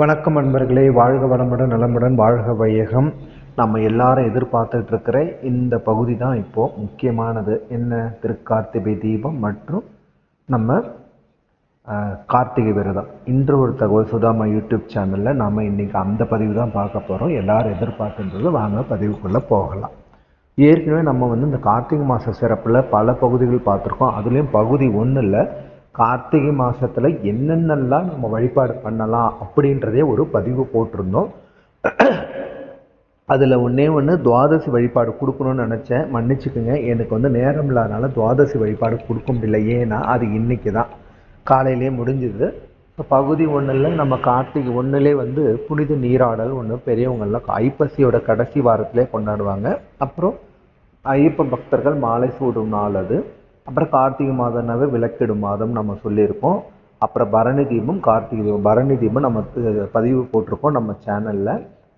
வணக்கம் நண்பர்களே. வாழ்க வளமுடன் நலமுடன் வாழ்க வையகம். நம்ம எல்லாரும் எதிர்பார்த்துட்டு இருக்கிற இந்த பகுதி தான் இப்போ முக்கியமானது. என்ன? திருக்கார்த்திகை தீபம் மற்றும் நம்ம கார்த்திகை விரதம். இன்று ஒரு தகவல் சுதாமா யூடியூப் சேனலில் நம்ம இன்றைக்கி அந்த பதிவு தான் பார்க்க போகிறோம் எல்லாரும் எதிர்பார்த்துன்றது வாங்க பதிவுக்குள்ளே போகலாம். ஏற்கனவே நம்ம வந்து இந்த கார்த்திகை மாத சிறப்பில் பல பகுதிகள் பார்த்துருக்கோம். அதுலேயும் பகுதி ஒன்றில் கார்த்திகை மாதத்தில் என்னென்னலாம் நம்ம வழிபாடு பண்ணலாம் அப்படின்றதே ஒரு பதிவு போட்டிருந்தோம். அதில் ஒன்றே ஒன்று துவாதசி வழிபாடு கொடுக்கணும்னு நினச்சேன். மன்னிச்சுக்குங்க எனக்கு வந்து நேரம் இல்லாதனால துவாதசி வழிபாடு கொடுக்க முடியல. ஏன்னா அது இன்றைக்கி தான் காலையிலே முடிஞ்சுது. இப்போ பகுதி ஒன்றில் நம்ம கார்த்திகை ஒன்றுலே வந்து புனித நீராடல் ஒன்று பெரியவங்கள்லாம் ஐப்பசியோட கடைசி வாரத்திலே கொண்டாடுவாங்க. அப்புறம் ஐயப்ப பக்தர்கள் மாலை சூடும் நாள் அது. அப்புறம் கார்த்திகை மாதம்னாவே விளக்கிடும் மாதம் நம்ம சொல்லியிருக்கோம் அப்புறம் பரணி தீபம் கார்த்திகை தீபம் பரணி தீபம் நம்ம பதிவு போட்டிருக்கோம் நம்ம சேனலில்.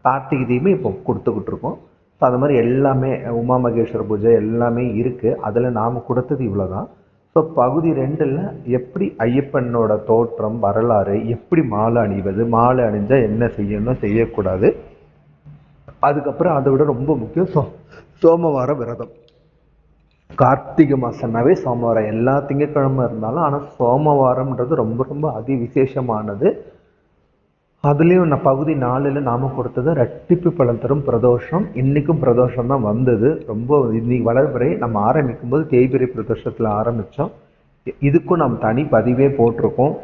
கார்த்திகை தீபம் இப்போ கொடுத்துக்கிட்டு இருக்கோம் ஸோ அது மாதிரி எல்லாமே உமா மகேஸ்வர பூஜை எல்லாமே இருக்குது அதில் நாம் கொடுத்தது இவ்வளோ தான் ஸோ பகுதி ரெண்டில் எப்படி ஐயப்பனோட தோற்றம் வரலாறு எப்படி மாலை அணிவது மாலை அணிஞ்சால் என்ன செய்யணும் செய்யக்கூடாது. அதுக்கப்புறம் அதை விட ரொம்ப முக்கியம் சோ சோமவார விரதம். கார்த்திகை மாதம்னாவே சோமவாரம். எல்லா திங்கக்கிழமை இருந்தாலும் ஆனால் சோமவாரம்ன்றது ரொம்ப ரொம்ப அதி விசேஷமானது அதுலேயும் நான் பகுதி நாலில் நாம கொடுத்தது ரெட்டிப்பு பலன் தரும் பிரதோஷம். இன்றைக்கும் பிரதோஷம் தான் வந்தது. ரொம்ப இன்னைக்கு வளர்பிறை நம்ம ஆரம்பிக்கும் போது தேய்பிரை பிரதோஷத்தில் ஆரம்பித்தோம் இதுக்கும் நம்ம தனி பதிவே போட்டிருக்கோம்.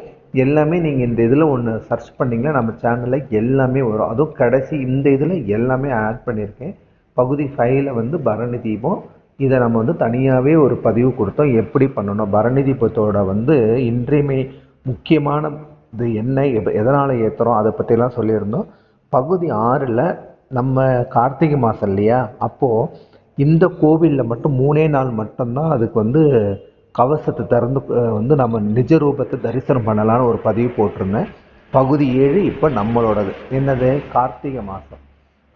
எல்லாமே நீங்கள் இந்த இதில் ஒன்று சர்ச் பண்ணிங்கன்னா நம்ம சேனலில் எல்லாமே வரும். அதுவும் கடைசி இந்த இதில் எல்லாமே ஆட் பண்ணியிருக்கேன். பகுதி ஃபைவ்ல வந்து பரணி தீபம். இதை நம்ம வந்து தனியாகவே ஒரு பதிவு கொடுத்தோம். எப்படி பண்ணணும்? பரநிதி பத்தோட வந்து இன்றியமை முக்கியமான இது என்ன? எதனால் ஏற்றுறோம் அதை பற்றிலாம் சொல்லியிருந்தோம். பகுதி ஆறில் நம்ம கார்த்திகை மாதம் இல்லையா? அப்போது இந்த கோவிலில் மட்டும் மூணே நாள் மட்டும்தான் அதுக்கு வந்து கவசத்தை திறந்து வந்து நம்ம நிஜ ரூபத்தை தரிசனம் பண்ணலாம்னு ஒரு பதிவு போட்டிருந்தேன். பகுதி ஏழு இப்போ நம்மளோடது. என்னது? கார்த்திகை மாதம்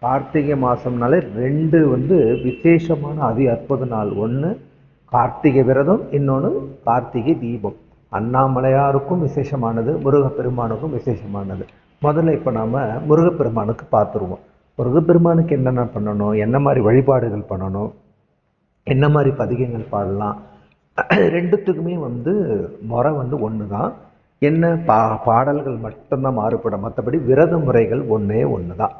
கார்த்திகை மாதம்னாலே ரெண்டு வந்து விசேஷமான அதி அற்புத நாள். ஒன்று கார்த்திகை விரதம் இன்னொன்று கார்த்திகை தீபம். அண்ணாமலையாருக்கும் விசேஷமானது முருகப்பெருமானுக்கும் விசேஷமானது. முதல்ல இப்போ நாம் முருகப்பெருமானுக்கு பார்த்துருவோம் முருகப்பெருமானுக்கு என்னென்ன பண்ணணும்? என்ன மாதிரி வழிபாடுகள் பண்ணணும்? என்ன மாதிரி பதிகங்கள் பாடலாம்? ரெண்டுத்துக்குமே வந்து முறை வந்து ஒன்று தான் என்ன பா பாடல்கள் மட்டும்தான் மாறுபடும். மற்றபடி விரத முறைகள் ஒன்றே ஒன்று தான்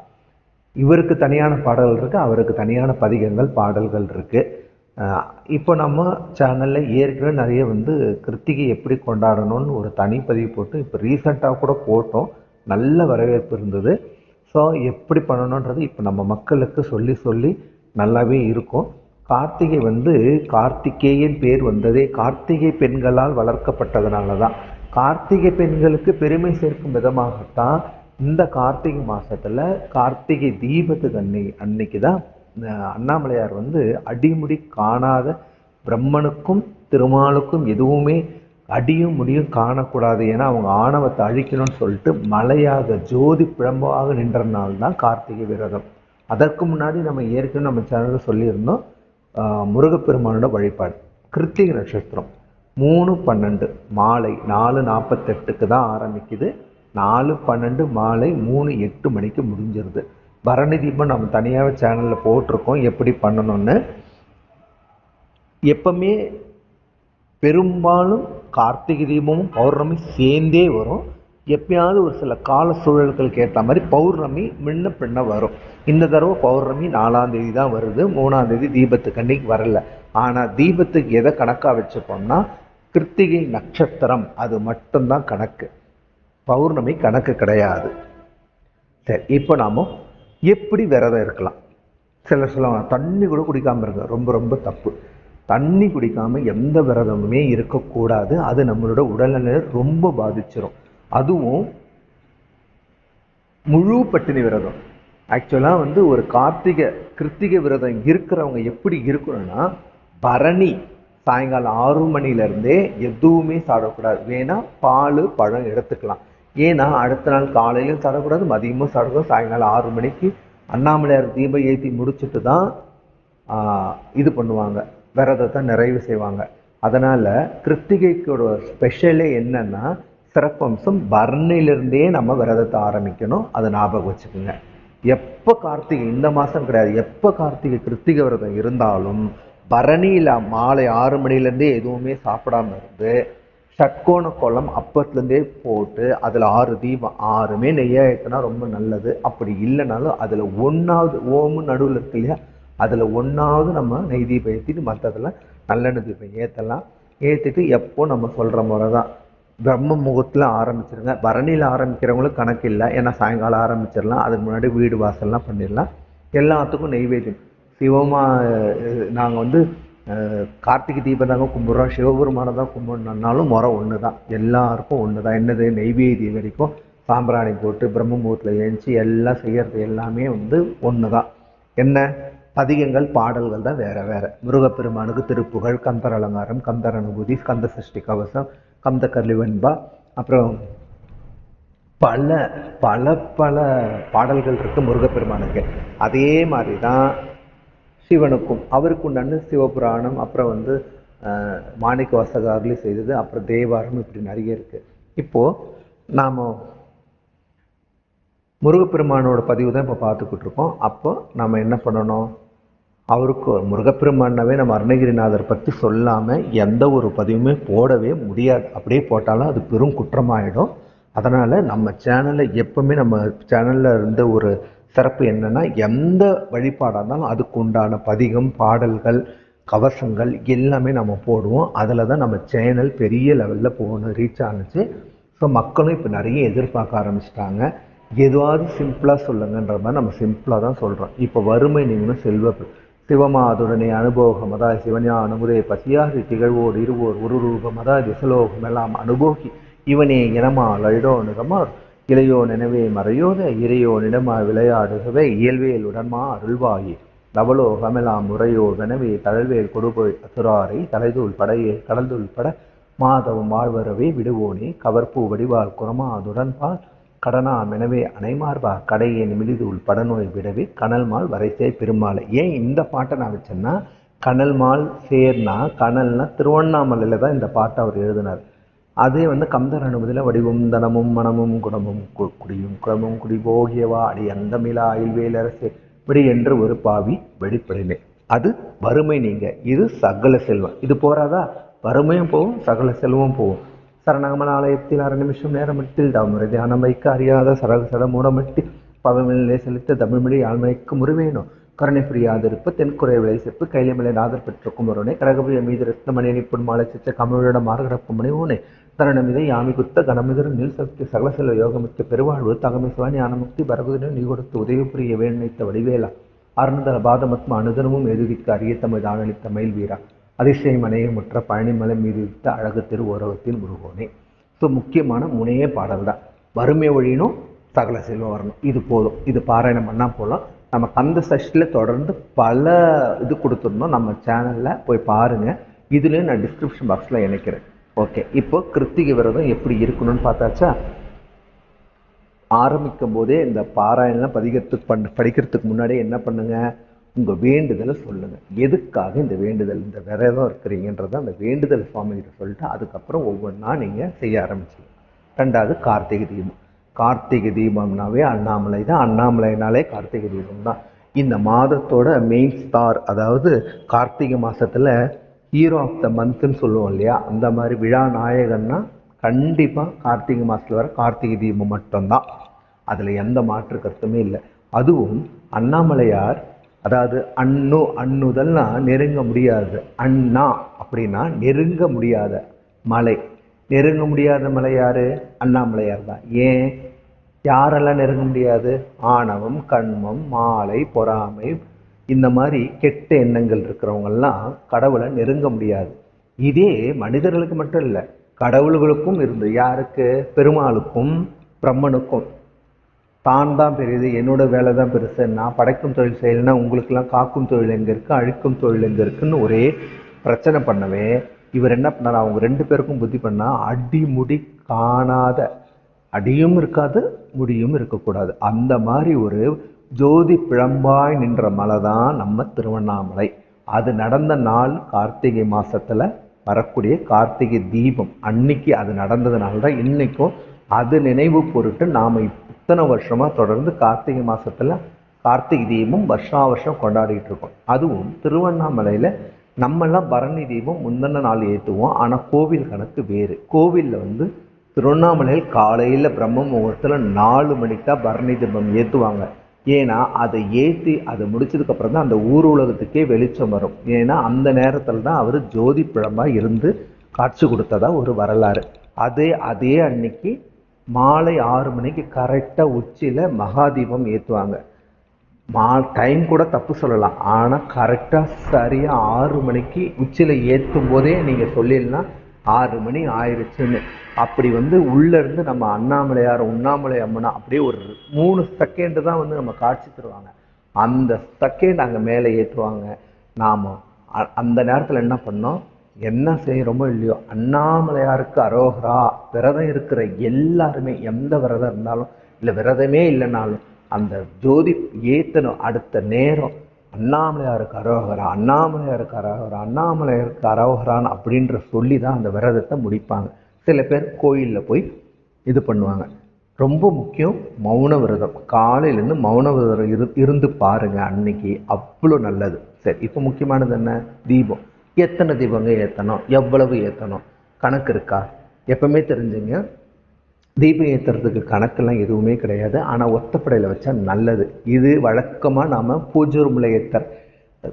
இவருக்கு தனியான பாடல்கள் இருக்குது அவருக்கு தனியான பதிகங்கள் பாடல்கள் இருக்குது இப்போ நம்ம சேனலில் ஏற்கனவே நிறைய வந்து கிருத்திகை எப்படி கொண்டாடணும்னு ஒரு தனி பதிவு போட்டு இப்போ ரீசெண்டாக கூட போட்டோம். நல்ல வரவேற்பு இருந்தது. ஸோ எப்படி பண்ணணுன்றது இப்போ நம்ம மக்களுக்கு சொல்லி சொல்லி நல்லாவே இருக்கும். கார்த்திகை வந்து கார்த்திகேயன் பேர் வந்ததே. கார்த்திகை பெண்களால் வளர்க்கப்பட்டதுனால தான். கார்த்திகை பெண்களுக்கு பெருமை சேர்க்கும் விதமாகத்தான் இந்த கார்த்திகை மாசத்துல கார்த்திகை தீபத்துக்கு அன்னை அன்னைக்கு தான் அண்ணாமலையார் வந்து அடிமுடி காணாத பிரம்மனுக்கும் திருமாலுக்கும் எதுவுமே அடியும் முடியும் காணக்கூடாது. ஏன்னா அவங்க ஆணவத்தை அழிக்கணும்னு சொல்லிட்டு மலையாக ஜோதி பிழம்பாக நின்ற நாள் தான் கார்த்திகை விரதம். அதற்கு முன்னாடி நம்ம ஏற்கனவே நம்ம சேனலில் சொல்லியிருந்தோம் முருகப்பெருமானோட வழிபாடு. கிருத்திகை நட்சத்திரம் மூணு பன்னெண்டு மாலை நாலு நாற்பத்தெட்டுக்கு தான் ஆரம்பிக்குது. நாலு பன்னெண்டு மாலை மூணு எட்டு மணிக்கு முடிஞ்சிருது. பரணி தீபம் நம்ம தனியாக சேனலில் போட்டிருக்கோம். எப்படி பண்ணணும்னு. எப்பவுமே பெரும்பாலும் கார்த்திகை தீபமும் பௌர்ணமி சேர்ந்தே வரும். எப்பயாவது ஒரு சில கால சூழல்களுக்கு ஏற்ற மாதிரி பௌர்ணமி முன்ன பின்ன வரும். இந்த தடவை பௌர்ணமி நாலாம் தேதி தான் வருது. மூணாம் தேதி தீபத்துக்கு அன்னைக்கு வரல. ஆனால் தீபத்துக்கு எதை கணக்காக வச்சுப்போம்னா கிருத்திகை நட்சத்திரம். அது மட்டும்தான் கணக்கு. பௌர்ணமி கணக்கு கிடையாது. சரி இப்போ நாம் எப்படி விரதம் இருக்கலாம்? சிலர் சொல்லுவாங்க தண்ணி கூட குடிக்காமல் இருங்க. ரொம்ப ரொம்ப தப்பு. தண்ணி குடிக்காமல் எந்த விரதமுமே இருக்கக்கூடாது. அது நம்மளோட உடல்நிலை ரொம்ப பாதிச்சிடும் அதுவும் முழு பட்டினி விரதம். ஆக்சுவலாக வந்து ஒரு கார்த்திகை கிருத்திகை விரதம் இருக்கிறவங்க எப்படி இருக்கணும்னா பரணி சாயங்காலம் ஆறு மணிலேருந்தே எதுவுமே சாப்பிடக்கூடாது. வேணால் பால் பழம் எடுத்துக்கலாம். ஏன்னா அடுத்த நாள் காலையிலும் சடக்கூடாது மதியமும் சாப்பிடக்கூடாது சாயங்காலம் ஆறு மணிக்கு அண்ணாமலையார் தீபம் ஏற்றி முடிச்சுட்டு தான் இது பண்ணுவாங்க. விரதத்தை நிறைவு செய்வாங்க. அதனால் கிருத்திகைக்கோட ஸ்பெஷலே என்னன்னா சிறப்பம்சம் பர்ணிலிருந்தே நம்ம விரதத்தை ஆரம்பிக்கணும். அதை ஞாபகம் வச்சுக்கோங்க. எப்போ கார்த்திகை இந்த மாதம் கிடையாது. எப்போ கார்த்திகை கிருத்திகை விரதம் இருந்தாலும் பரணியில் மாலை ஆறு மணிலேருந்தே எதுவுமே சாப்பிடாம இருந்து சட்கோண கோலம் அப்பத்துலேருந்தே போட்டு அதில் ஆறு தீபம் ஆறுமே நெய்யா ஏற்றினா ரொம்ப நல்லது. அப்படி இல்லைனாலும் அதில் ஒன்றாவது ஓமு நடுவில் இருக்கு இல்லையா? அதில் ஒன்றாவது நம்ம நெய் தீபம் ஏற்றிட்டு மற்றதெல்லாம் நல்லெண்ணெய் தீபம் ஏற்றலாம் ஏற்றிட்டு எப்போ நம்ம சொல்கிற முறை தான் பிரம்ம முகத்தில் ஆரம்பிச்சிருங்க. பரணியில் ஆரம்பிக்கிறவங்களும் கணக்கு இல்லை. ஏன்னா சாயங்காலம் ஆரம்பிச்சிடலாம். அதுக்கு முன்னாடி வீடு வாசல்லாம் பண்ணிடலாம். எல்லாத்துக்கும் நெய்வேத்தியம். சிவமாக நாங்கள் வந்து கார்த்திகை தீபம் தாங்க கும்பிட்றோம். சிவபெருமானை தான் கும்பிடணுன்னாலும் முறை ஒன்று தான் எல்லாருக்கும் ஒன்று தான் என்னது நெய்வேதி வரைக்கும் சாம்பிராணி போட்டு பிரம்ம முகூர்த்தத்தில் ஏஞ்சி எல்லாம் செய்கிறது எல்லாமே வந்து ஒன்று தான் என்ன? பதிகங்கள் பாடல்கள் தான் வேறு வேறு. முருகப்பெருமானுக்கு திருப்புகழ் கந்தர் அலங்காரம் கந்தர் அனுபூதி கந்த சஷ்டி கவசம் கந்த கர்லிவன்பா அப்புறம் பல பல பல பாடல்கள் இருக்குது முருகப்பெருமானுக்கு. அதே மாதிரி தான் சிவனுக்கும் அவருக்கு உண்டான சிவபுராணம் அப்புறம் வந்து மாணிக்க வாசகாரில் செய்தது அப்புறம் தேவாரம் இப்படி நிறைய இருக்குது இப்போது நாம் முருகப்பெருமானோட பதிவு தான் இப்போ பார்த்துக்கிட்டு இருக்கோம். அப்போ நம்ம என்ன பண்ணணும்? அவருக்கு முருகப்பெருமானவே நம்ம அருணகிரிநாதர் பற்றி சொல்லாமல் எந்த ஒரு பதிவுமே போடவே முடியாது. அப்படியே போட்டாலும் அது பெரும் குற்றமாயிடும். அதனால் நம்ம சேனலில் எப்பவுமே நம்ம சேனலில் இருந்த ஒரு சிறப்பு என்னென்னா எந்த வழிபாடாக இருந்தாலும் அதுக்கு உண்டான பதிகம் பாடல்கள் கவசங்கள் எல்லாமே நம்ம போடுவோம். அதில் தான் நம்ம சேனல் பெரிய லெவலில் போகணும் ரீச் ஆனுச்சு. ஸோ மக்களும் இப்போ நிறைய எதிர்பார்க்க ஆரம்பிச்சிட்டாங்க. எதுவாவது சிம்பிளாக சொல்லுங்கன்ற மாதிரி நம்ம சிம்பிளாக தான் சொல்கிறோம் இப்போ வறுமை நீங்களும் செல்வ சிவமாதுடனே அனுபோகம். அதாவது சிவஞான முதே பசியாக திகழ்வோர் இருவோர் ஒரு ரூபம் அதாவது திசலோகம் எல்லாம் அனுபோகி இவனே இனமா லழிடோ நிகமார் இளையோ நினைவே மறையோத இறையோ நிடமா விளையாடுகவே இயல்வேல் உடன்மா அருள்வாயி. தவலோகமெல்லாம் முறையோ வெனவே தழல்வேல் கொடுபோய் அசுராரை தலைதூள் படையே கடல்தூள் பட மாதவம் வாழ்வரவே விடுவோனே. கவர்பூ வடிவால் குரமாதுடன்பால் கடனா மெனவே அனைமார்பா கடையே மிளிதூள் படநோய் விடவே கனல்மால் வரைசே பெருமாளை. ஏன் இந்த பாட்டை நான் வச்சேன்னா கனல்மால் சேர்னா கனல்னா திருவண்ணாமலையில் தான் இந்த பாட்டை அவர் எழுதினார். அதே வந்து கம்தர் அனுமதியில் வடிவும் தனமும் மனமும் குணமும் கு- குடியும் குளமும் குடி போகியவா அடி அந்தமிலா அயில்வேலரசே விடி என்று ஒரு பாவி வெளிப்படினே அது வறுமை நீங்க. இது சகல செல்வம். இது போறாதா வறுமையும் போகும் சகல செல்வமும் போகும். சரணகமன ஆலயத்தில் அரை நிமிஷம் நேரமிட்டில் தாமரை தியானம் வைக்க அறியாத சரக சட மூடமிட்டு பவமில்லை செலுத்த தமிழ்மொழி ஆழ்மைக்கு முருவேணும் கருணை புரியாதிருப்பு தென்குறை விலை செப்பு கைலிமலை நாதர் பெற்றிருக்கும் ஒருவனை கரகபுரிய மீது ரத்னமணி நிப்புண் மாலை சிச்ச கமலிடம் மார்கடப்பு மணிவோனே தரணமிதை யாமி குத்த கணமிதர் நில் சக்தி சகலசல யோகமித்த யோகமிக்க பெருவாழ்வு தகமை சிவானி ஞானமுக்தி பரகுதின நீ கொடுத்து உதவி புரிய வேண்மைத்த வடிவேலா அருணதல பாதமத்ம அனுதனமும் எதுவிக்க அரிய தமிழ் தானளித்த மயில் வீரா அதிசயம் அணையமுற்ற பழனிமலை மீது விட்ட அழகு திரு ஓரகத்தின் முருகோனே. ஸோ முக்கியமான முனையே பாடல் தான் வறுமை ஒழியணும் சகல செல்வம் வரணும். இது போதும். இது பாராயணம் பண்ணால் போகலாம் நம்ம அந்த செஷனில் தொடர்ந்து பல இது கொடுத்துருந்தோம் நம்ம சேனலில் போய் பாருங்கள் இதுலேயும் நான் டிஸ்கிரிப்ஷன் பாக்ஸில் இணைக்கிறேன். ஓகே இப்போ கிருத்திகை விரதம் எப்படி இருக்கணும்னு பார்த்தாச்சா? ஆரம்பிக்கும் போதே இந்த பாராயணம் பதிகத்துக்கு பண் படிக்கிறதுக்கு முன்னாடியே என்ன பண்ணுங்கள் உங்கள் வேண்டுதலை சொல்லுங்கள் எதுக்காக இந்த வேண்டுதல் இந்த விரதம் இருக்கிறீங்கன்றத அந்த வேண்டுதல் சுவாமிகிட்ட சொல்லிட்டு அதுக்கப்புறம் ஒவ்வொன்றா நீங்கள் செய்ய ஆரம்பிச்சிங்க ரெண்டாவது கார்த்திகை தீபம். கார்த்திகை தீபம்னாவே அண்ணாமலை தான். அண்ணாமலைனாலே கார்த்திகை தீபம் தான் இந்த மாதத்தோட மெயின் ஸ்டார் அதாவது கார்த்திகை மாதத்தில் ஹீரோ ஆஃப் த மந்த்னு சொல்லுவோம் இல்லையா? அந்த மாதிரி விழா நாயகன்னா கண்டிப்பாக கார்த்திகை மாதத்தில் வர கார்த்திகை தீபம் மட்டும்தான். அதில் எந்த மாற்று கருத்துமே இல்லை. அதுவும் அண்ணாமலையார் அதாவது அண்ணு அண்ணுதல்னா நெருங்க முடியாது. அண்ணா அப்படின்னா நெருங்க முடியாத மலை. நெருங்க முடியாத மலை யாரு? அண்ணாமலையார் தான். ஏன்? யாரெல்லாம் நெருங்க முடியாது? ஆணவம் கண்மம் மாலை பொறாமை இந்த மாதிரி கெட்ட எண்ணங்கள் இருக்கிறவங்கெல்லாம் கடவுளை நெருங்க முடியாது. இதே மனிதர்களுக்கு மட்டும் இல்லை கடவுள்களுக்கும் இருந்து யாருக்கு? பெருமாளுக்கும் பிரம்மனுக்கும். தான் தான் பெரியது என்னோட வேலை தான் பெருசு. நான் படைக்கும் தொழில் செய்யலைன்னா உங்களுக்கெல்லாம் காக்கும் தொழில் எங்கே இருக்குது அழிக்கும் தொழில் எங்கே இருக்குன்னு ஒரே பிரச்சனை பண்ணவே இவர் என்ன பண்ணார்? அவங்க ரெண்டு பேருக்கும் புத்தி பண்ணால் அடிமுடி காணாத அடியும் இருக்காது முடியும் இருக்கக்கூடாது. அந்த மாதிரி ஒரு ஜோதி பிழம்பாய் நின்ற மலை தான் நம்ம திருவண்ணாமலை. அது நடந்த நாள் கார்த்திகை மாதத்தில் வரக்கூடிய கார்த்திகை தீபம். அன்னைக்கு அது நடந்ததுனால தான் இன்னைக்கும் அது நினைவு பொருட்டு நாம் இத்தனை வருஷமாக தொடர்ந்து கார்த்திகை மாதத்தில் கார்த்திகை தீபம் வருஷா வருஷம் கொண்டாடிட்டு இருக்கோம். அதுவும் திருவண்ணாமலையில் நம்மெல்லாம் பரணி தீபம் முந்தின நாள் ஏற்றுவோம் ஆனால் கோவில் கணக்கு வேறு. கோவிலில் வந்து திருவண்ணாமலையில் காலையில் பிரம்ம முகூர்த்தத்தில் நாலு மணிக்கு தான் பரணி தீபம் ஏற்றுவாங்க ஏன்னா அதை ஏற்றி அதை முடிச்சதுக்கப்புறம் தான் அந்த ஊர் உலகத்துக்கே வெளிச்சம் வரும். ஏன்னா அந்த நேரத்தில் தான் அவர் ஜோதி பிழம்பாக இருந்து காட்சி கொடுத்ததா ஒரு வரலாறு. அதே அதே அன்னைக்கு மாலை ஆறு மணிக்கு கரெக்டாக உச்சியில் மகாதீபம் ஏற்றுவாங்க மா டைம் கூட தப்பு சொல்லலாம். ஆனால் கரெக்டாக சரியாக ஆறு மணிக்கு உச்சியில் ஏற்றும் போதே நீங்கள் சொல்லிடலாம் ஆறு மணி ஆயிடுச்சுன்னு அப்படி வந்து உள்ளேருந்து நம்ம அண்ணாமலையார் உண்ணாமலை அம்மனா அப்படியே ஒரு மூணு செகண்டு தான் வந்து நம்ம காட்சி தருவாங்க. அந்த செகண்ட் அங்கே மேலே ஏற்றுவாங்க நாம் அந்த நேரத்தில் என்ன பண்ணோம்? என்ன செய்கிறோமோ இல்லையோ அண்ணாமலையாருக்கு அரோகரா விரதம் இருக்கிற எல்லாருமே எந்த விரதம் இருந்தாலும் இல்லை விரதமே இல்லைனாலும் அந்த ஜோதி ஏத்தணும் அடுத்த நேரம். அண்ணாமலையாருக்கு அரோகரா அண்ணாமலையாருக்கு அரோகரா அண்ணாமலையாருக்கு அரோகரான் அப்படின்ற சொல்லி தான் அந்த விரதத்தை முடிப்பாங்க. சில பேர் கோயிலில் போய் இது பண்ணுவாங்க. ரொம்ப முக்கியம் மௌன விரதம். காலையிலேருந்து மௌன விரதம் இரு இருந்து பாருங்க அன்னைக்கு. அவ்வளோ நல்லது. சரி இப்போ முக்கியமானது என்ன? தீபம். எத்தனை தீபங்க ஏற்றணும் எவ்வளவு ஏற்றணும் கணக்கு இருக்கா? எப்பவுமே தெரிஞ்சுங்க. தீபம் ஏற்றுறதுக்கு கணக்கெல்லாம் எதுவுமே கிடையாது. ஆனால் ஒத்தப்படையில் வச்சா நல்லது. இது வழக்கமாக நாம் பூஜை ரூமில் ஏற்றுற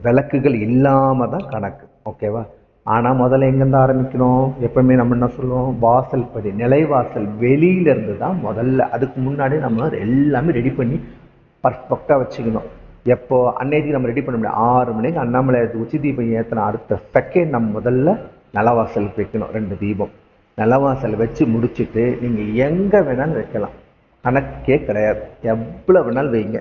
விளக்குகள் இல்லாமல் தான் கணக்கு. ஓகேவா ஆனால் முதல்ல எங்கேருந்து ஆரம்பிக்கணும்? எப்பவுமே நம்ம என்ன சொல்லுவோம்? வாசல் படி நிலைவாசல் வெளியிலேருந்து தான் முதல்ல. அதுக்கு முன்னாடி நம்ம எல்லாமே ரெடி பண்ணி பர்ஃபெக்டாக வச்சுக்கணும். எப்போ? அன்னைக்கு நம்ம ரெடி பண்ண முடியும் ஆறு மணிக்கு அண்ணாமலை உச்சி தீபம் ஏற்றின அடுத்த செகண்ட் நம்ம முதல்ல நிலவாசலுக்கு வைக்கணும். ரெண்டு தீபம். நிலவாசல் வச்சு முடிச்சுட்டு நீங்கள் எங்கே வேணாலும் வைக்கலாம். கணக்கே கிடையாது. எவ்வளோ வேணாலும் வைங்க.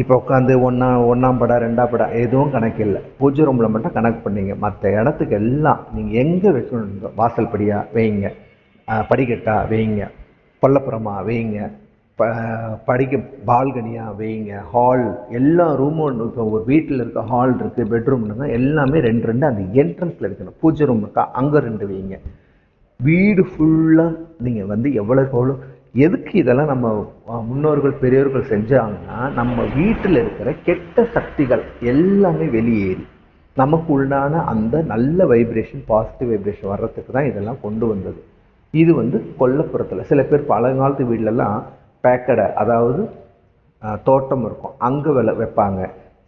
இப்போ உட்காந்து ஒன்றா ஒன்றாம் படம் ரெண்டாம் படம் எதுவும் கணக்கு இல்லை. பூஜை ரூமில் மட்டும் கணக்கு பண்ணீங்க. மற்ற இடத்துக்கு எல்லாம் நீங்கள் எங்கே வைக்கணும் வாசல் படியாக வைங்க. படிக்கட்டாக படிக்கட்டா வைங்க. கொல்லப்புறமா வைங்க. ப படிக்க பால்கனியாக வைங்க ஹால் எல்லா ரூமும் இப்போ ஒரு வீட்டில் இருக்க ஹால் இருக்குது பெட்ரூம் இருந்தால் எல்லாமே ரெண்டு ரெண்டு அந்த என்ட்ரன்ஸில் வைக்கணும் பூஜை ரூம் இருக்கா அங்கே ரெண்டு வைங்க. வீடு ஃபுல்லாக நீங்கள் வந்து எவ்வளோக்கு எவ்வளோ எதுக்கு இதெல்லாம் நம்ம முன்னோர்கள் பெரியோர்கள் செஞ்சாங்கன்னா நம்ம வீட்டில் இருக்கிற கெட்ட சக்திகள் எல்லாமே வெளியேறி நமக்கு உண்டான அந்த நல்ல வைப்ரேஷன் பாசிட்டிவ் வைப்ரேஷன் வர்றதுக்கு தான் இதெல்லாம் கொண்டு வந்தது. இது வந்து கொல்லப்புறத்தில் சில பேர் பழங்காலத்து வீட்டிலலாம் பேக்கடை அதாவது தோட்டம் இருக்கும். அங்கே வில வைப்பாங்க.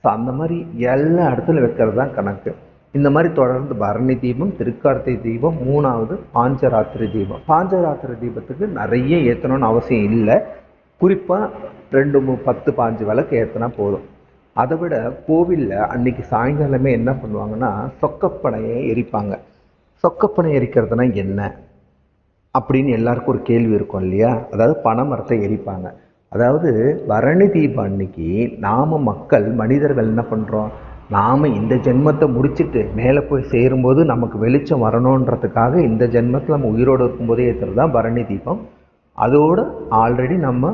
ஸோ அந்த மாதிரி எல்லா இடத்துல வைக்கிறது தான் கணக்கு. இந்த மாதிரி தொடர்ந்து பரணி தீபம் திருக்கார்த்தை தீபம் மூணாவது பாஞ்சராத்திரி தீபம். பாஞ்சராத்திரி தீபத்துக்கு நிறைய ஏற்றணும்னு அவசியம் இல்லை. குறிப்பாக ரெண்டு மூ பத்து பாஞ்சு விளக்கு ஏற்றினா போதும். அதை விட கோவிலில் அன்னைக்கு சாயங்காலமே என்ன பண்ணுவாங்கன்னா சொக்கப்பனையை எரிப்பாங்க. சொக்கப்பனை எரிக்கிறதுனா என்ன? அப்படின்னு எல்லாருக்கும் ஒரு கேள்வி இருக்கும் இல்லையா? அதாவது பனை மரத்தை எரிப்பாங்க. அதாவது பரணி தீபம் அன்னைக்கு நாம் மக்கள் மனிதர்கள் என்ன பண்ணுறோம் நாம் இந்த ஜென்மத்தை முடிச்சிட்டு மேலே போய் சேரும்போது நமக்கு வெளிச்சம் வரணுன்றதுக்காக இந்த ஜென்மத்தில் நம்ம உயிரோடு இருக்கும்போதே ஏற்றுறது தான் பரணி தீபம். அதோடு ஆல்ரெடி நம்ம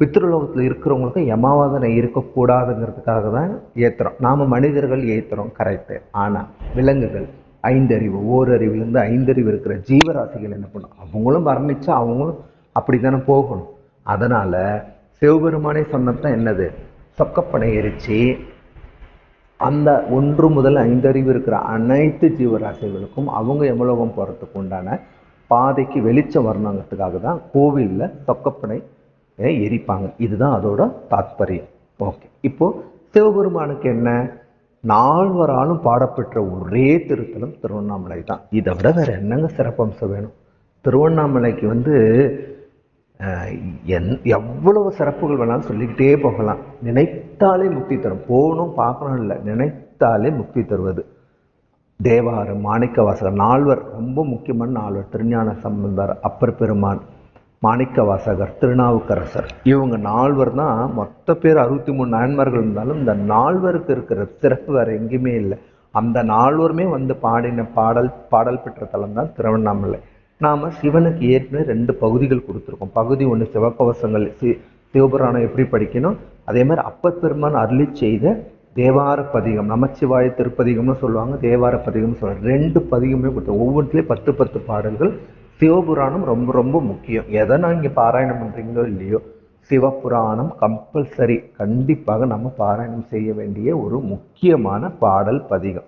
பித்ருலோகத்தில் இருக்கிறவங்களுக்கு யமாவாதனை இருக்கக்கூடாதுங்கிறதுக்காக தான் ஏற்றுறோம் நாம் மனிதர்கள் ஏற்றுறோம் கரெக்டு ஆனால் விலங்குகள். ஐந்தறிவு ஓரறிவுலேருந்து ஐந்தறிவு இருக்கிற ஜீவராசிகள் என்ன பண்ணும்? அவங்களும் வர்ணிச்சா அவங்களும் அப்படி தானே போகணும். அதனால் சிவபெருமானே சொன்னதான் என்னது? சொக்கப்பனை எரிச்சு அந்த ஒன்று முதல் ஐந்தறிவு இருக்கிற அனைத்து ஜீவராசிகளுக்கும் அவங்க எமலோகம் போகிறதுக்கு உண்டான பாதைக்கு வெளிச்சம் வரணுங்கிறதுக்காக தான் கோவிலில் சொக்கப்பனை எரிப்பாங்க. இதுதான் அதோட தாத்பரியம். ஓகே. இப்போது சிவபெருமானுக்கு என்ன? நால்வராலும் பாடப்பெற்ற ஒரே திருத்தலம் திருவண்ணாமலை தான். இதை விட வேற என்னங்க சிறப்பம்சம் வேணும்? திருவண்ணாமலைக்கு வந்து என் எவ்வளவு சிறப்புகள் வேணாலும் சொல்லிக்கிட்டே போகலாம். நினைத்தாலே முக்தி தரும். போகணும் பார்க்கணும் இல்லை. நினைத்தாலே முக்தி தருவது. தேவாரம் மாணிக்க வாசகர் நால்வர் ரொம்ப முக்கியமான நால்வர். திருஞான சம்பந்தர் அப்பர் பெருமான் மாணிக்க வாசகர் திருநாவுக்கரசர். இவங்க நால்வர் தான் மொத்த பேர் அறுபத்தி மூணு நாயன்மார்கள் இருந்தாலும் இந்த நால்வருக்கு இருக்கிற சிறப்பு வேறு எங்கேயுமே இல்லை. அந்த நால்வருமே வந்து பாடின பாடல் பாடல் பெற்ற தலம் தான் திருவண்ணாமலை. நாம் சிவனுக்கு ஏற்கனவே ரெண்டு பகுதிகள் கொடுத்துருக்கோம். பகுதி ஒன்று சிவக்கவசங்கள் சி சிவபுராணம் எப்படி படிக்கணும் அதே மாதிரி அப்பர் பெருமான் அருளி செய்த தேவார பதிகம் நமச்சிவாய திருப்பதிகம்னு சொல்லுவாங்க தேவார பதிகம்னு சொல்லுவாங்க. ரெண்டு பதிகமே கொடுத்தோம் ஒவ்வொன்றிலே பத்து பத்து பாடல்கள் சிவபுராணம் ரொம்ப ரொம்ப முக்கியம். எதை நான் இங்கே பாராயணம் பண்ணுறீங்களோ இல்லையோ சிவபுராணம் கம்பல்சரி கண்டிப்பாக நம்ம பாராயணம் செய்ய வேண்டிய ஒரு முக்கியமான பாடல் பதிகம்.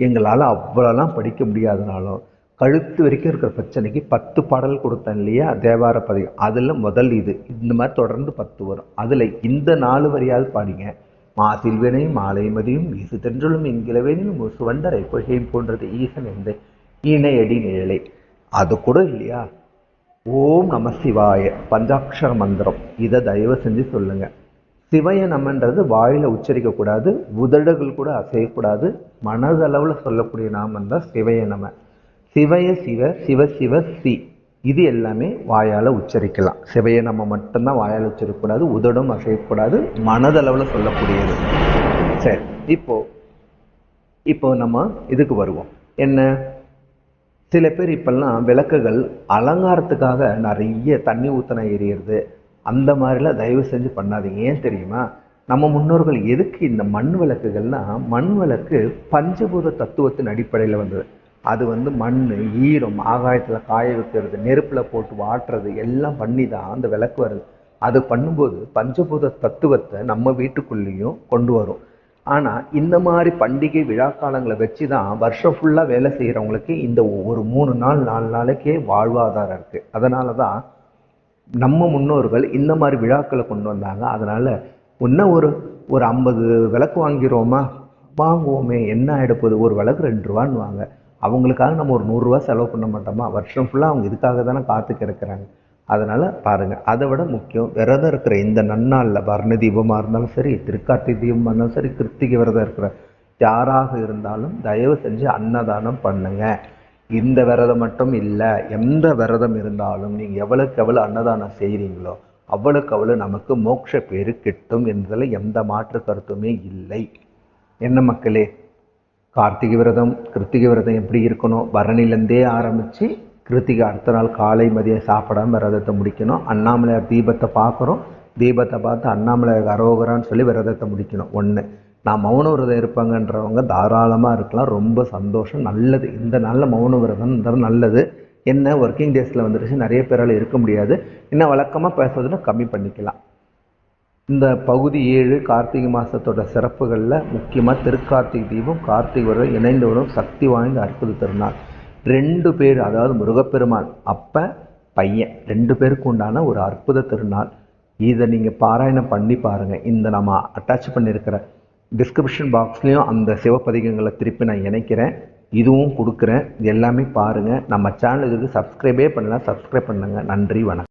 எங்களால் அவ்வளோலாம் படிக்க முடியாதனாலும் கழுத்து வரைக்கும் இருக்கிற பிரச்சனைக்கு பத்து பாடல் கொடுத்தேன் இல்லையா தேவார பதிகம். அதில் முதல் இது. இந்த மாதிரி தொடர்ந்து பத்து வரும். அதில் இந்த நாலு வரியாவது பாடிங்க. மாசில்வினையும் மாலைமதியும் இசு தென்றலும் இங்கிலவேனும் சுவண்டரை பொய்கையும் போன்றது ஈசன் எந்த இணையடி நிழலை. அது கூட இல்லையா? ஓம் நம சிவாய பஞ்சாட்சர மந்திரம். இதை தயவு செஞ்சு சொல்லுங்க. சிவய நமன்றது வாயில உச்சரிக்கக்கூடாது உதடுகள் கூட அசையக்கூடாது மனதளவில் சொல்லக்கூடிய நாமம் தான் சிவய நம. சிவய சிவ சிவ சிவ சி. இது எல்லாமே வாயால் உச்சரிக்கலாம். சிவையை நம்ம மட்டும்தான் வாயால் உச்சரிக்கக்கூடாது உதடும் அசையக்கூடாது மனதளவில் சொல்லக்கூடியது. சரி இப்போ இப்போ நம்ம இதுக்கு வருவோம். என்ன? சில பேர் இப்பெல்லாம் விளக்குகள் அலங்காரத்துக்காக நிறைய தண்ணி ஊற்றின எரியறது. அந்த மாதிரிலாம் தயவு செஞ்சு பண்ணாதீங்க. ஏன் தெரியுமா? நம்ம முன்னோர்கள் எதுக்கு இந்த மண் விளக்குகள்லாம் மண் விளக்கு பஞ்சபூத தத்துவத்தின் அடிப்படையில் வந்தது. அது வந்து மண் ஈரம் ஆகாயத்தில் காய வைக்கிறது நெருப்பில் போட்டு வாட்டுறது எல்லாம் பண்ணி தான் அந்த விளக்கு வருது. அது பண்ணும்போது பஞ்சபூத தத்துவத்தை நம்ம வீட்டுக்குள்ளேயும் கொண்டு வரும். ஆனால் இந்த மாதிரி பண்டிகை விழா காலங்களை வச்சு தான் வருஷம் ஃபுல்லாக வேலை செய்கிறவங்களுக்கு இந்த ஒரு மூணு நாள் நாலு நாளைக்கே வாழ்வாதாரம் இருக்குது அதனால தான் நம்ம முன்னோர்கள் இந்த மாதிரி விழாக்களை கொண்டு வந்தாங்க. அதனால் இன்னும் ஒரு ஒரு ஐம்பது விளக்கு வாங்கிறோமா வாங்குவோமே என்ன ஆகிடப்போகுது ஒரு விளக்கு ரெண்டு ரூபான்னு வாங்க. அவங்களுக்காக நம்ம ஒரு நூறுரூவா செலவு பண்ண மாட்டோமா? வருஷம் ஃபுல்லாக அவங்க இதுக்காக தானே காத்து கிடக்கிறாங்க. அதனால் பாருங்கள் அதை விட முக்கியம் விரதம் இருக்கிற இந்த நன்னாளில் வர்ண தீபமாக இருந்தாலும் சரி திருக்கார்த்தி தீபமாக இருந்தாலும் சரி கிருத்திகை விரதம் இருக்கிற யாராக இருந்தாலும் தயவு செஞ்சு அன்னதானம் பண்ணுங்க. இந்த விரதம் மட்டும் இல்லை எந்த விரதம் இருந்தாலும் நீங்கள் எவ்வளோக்கு எவ்வளோ அன்னதானம் செய்கிறீங்களோ அவ்வளோக்கு அவ்வளோ நமக்கு மோட்ச பேரு கிட்டும் என்பதில் எந்த மாற்று கருத்துமே இல்லை. என்ன மக்களே? கார்த்திகை விரதம் கிருத்திகை விரதம் எப்படி இருக்கணும்? வரணிலேருந்தே ஆரம்பித்து கிருத்திகை அடுத்த நாள் காலை மதியம் சாப்பிடாம விரதத்தை முடிக்கணும். அண்ணாமலையார் தீபத்தை பார்க்குறோம். தீபத்தை பார்த்து அண்ணாமலையார் அரோகரான்னு சொல்லி விரதத்தை முடிக்கணும். ஒன்று நான் மௌன விரதம் இருப்பாங்கன்றவங்க தாராளமாக இருக்கலாம். ரொம்ப சந்தோஷம் நல்லது. இந்த நாளில் மௌன விரதம் நல்லது. என்ன ஒர்க்கிங் டேஸில் வந்துருச்சு. நிறைய பேரால் இருக்க முடியாது. இன்னும் வழக்கமாக பேசுறதுன்னா கம்மி பண்ணிக்கலாம். இந்த பகுதி ஏழு கார்த்திகை மாதத்தோட சிறப்புகளில் முக்கியமாக திருக்கார்த்திகை தீபம் கார்த்திகை விரதம் இணைந்து வரும் சக்தி வாய்ந்த அற்புத திருநாள். ரெண்டு பேர் அதாவது முருகப்பெருமான் அப்போ பையன் ரெண்டு பேருக்கு உண்டான ஒரு அற்புத திருநாள். இதை நீங்கள் பாராயணம் பண்ணி பாருங்கள் இந்த நம்ம அட்டாச் பண்ணியிருக்கிற டிஸ்கிரிப்ஷன் பாக்ஸ்லேயும் அந்த சிவப்பதிகங்களை திருப்பி நான் இணைக்கிறேன். இதுவும் கொடுக்குறேன். இது எல்லாமே பாருங்கள் நம்ம சேனல் இதுக்கு சப்ஸ்கிரைபே பண்ணலாம் சப்ஸ்கிரைப் பண்ணுங்கள் நன்றி வணக்கம்.